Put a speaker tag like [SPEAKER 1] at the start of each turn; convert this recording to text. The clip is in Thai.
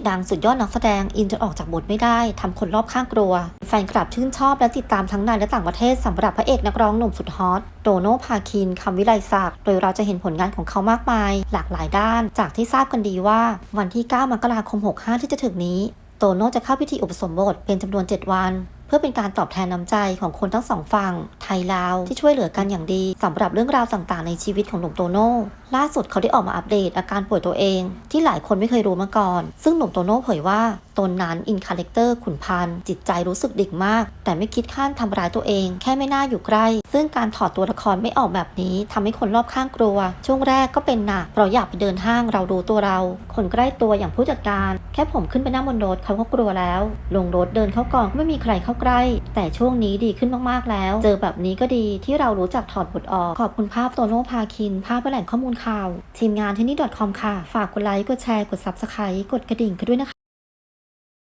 [SPEAKER 1] กดังสุดยอดนักแสดงอินจนออกจากบทไม่ได้ทำคนรอบข้างกลัว แฟนคลับชื่นชอบและติดตามทั้งในและต่างประเทศสำหรับพระเอกนักร้องหนุ่มสุดฮอตโตโน่พาคินคำวิไลศักดิ์โดยเราจะเห็นผลงานของเขามากมาย หลากหลายด้าน จากที่ทราบกันดีว่าวันที่ 9 มกราคม 65 ที่จะถึงนี้ โตโน่จะเข้าพิธีอุปสมบทเป็นจำนวน 7 วัน พื่อเป็นการตอบแทนน้ำใจของคนทั้งสองฝั่งไทยลาวที่ช่วยเหลือกันอย่างดีสำหรับเรื่องราวต่างๆ ในชีวิตของหนุ่มโตโน่ล่าสุดเขาได้ออกมาอัปเดตอาการป่วยตัวเอง ที่หลายคนไม่เคยรู้มาก่อน ซึ่งหนุ่มโตโน่เผยว่าตนนั้นอินคาแรคเตอร์ขุนพันธ์จิตใจรู้สึกดิ่งมาก แต่ไม่คิดขั้นทำร้ายตัวเอง แค่ไม่น่าอยู่ใกล้ ซึ่งการถอดตัวละครไม่ออกแบบนี้ทำให้คนรอบข้างกลัว ช่วงแรกก็เป็นหนักเราอยากไปเดินห้างเราดูตัวเรา คนใกล้ตัวอย่างผู้จัดการ แค่ผมขึ้นไปนั่งบนรถเขาก็กลัวแล้ว ลงรถเดินเข้ากองก็ไม่มีใครเข้าใกล้ แต่ช่วงนี้ดีขึ้นมากๆแล้ว เจอแบบนี้ก็ดีที่เรารู้จักถอดบทออก ขอบคุณภาพโตโน่พาคิน ภาพและแหล่งข้อมูลข่าว ทีมงานที่นี่ .com ค่ะ ฝากกดไลค์ กดแชร์ กด subscribe กดกระดิ่งกันด้วยนะคะ